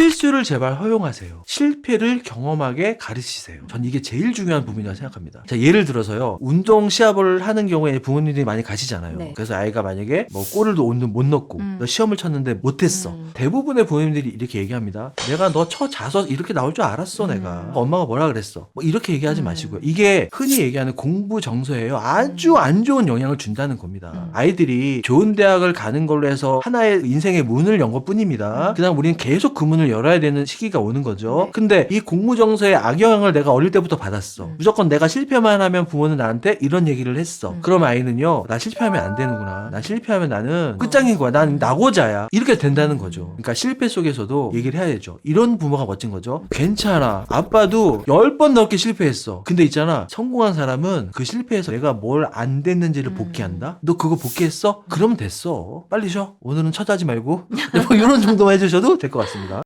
실수를 제발 허용하세요. 실패를 경험하게 가르치세요. 전 이게 제일 중요한 부분이라고 생각합니다. 자, 예를 들어서요. 운동 시합을 하는 경우에 부모님들이 많이 가시잖아요. 네. 그래서 아이가 만약에 뭐 골을 오늘 못 넣고 음. 너 시험을 쳤는데 못했어. 음. 대부분의 부모님들이 이렇게 얘기합니다. 내가 너 쳐 자서 이렇게 나올 줄 알았어 음. 내가. 엄마가 뭐라 그랬어. 뭐 이렇게 얘기하지 음. 마시고요. 이게 흔히 얘기하는 공부 정서예요. 아주 안 좋은 영향을 준다는 겁니다. 음. 아이들이 좋은 대학을 가는 걸로 해서 하나의 인생의 문을 연 것뿐입니다. 그다음 우리는 계속 그 문을 열어야 되는 시기가 오는 거죠. 네. 근데 이 공부 정서의 악영향을 내가 어릴 때부터 받았어. 음. 무조건 내가 실패만 하면 부모는 나한테 이런 얘기를 했어. 음. 그럼 아이는요, 나 실패하면 안 되는구나. 나 실패하면 나는 끝장인 거야. 난 나고자야. 이렇게 된다는 거죠. 그러니까 실패 속에서도 얘기를 해야 되죠. 이런 부모가 멋진 거죠. 괜찮아. 아빠도 열번 넘게 실패했어. 근데 있잖아. 성공한 사람은 그 실패에서 내가 뭘 안 됐는지를 음. 복귀한다? 너 그거 복귀했어? 그러면 됐어. 빨리 쉬어. 오늘은 쳐자지 말고. 뭐 이런 정도만 해주셔도 될 것 같습니다.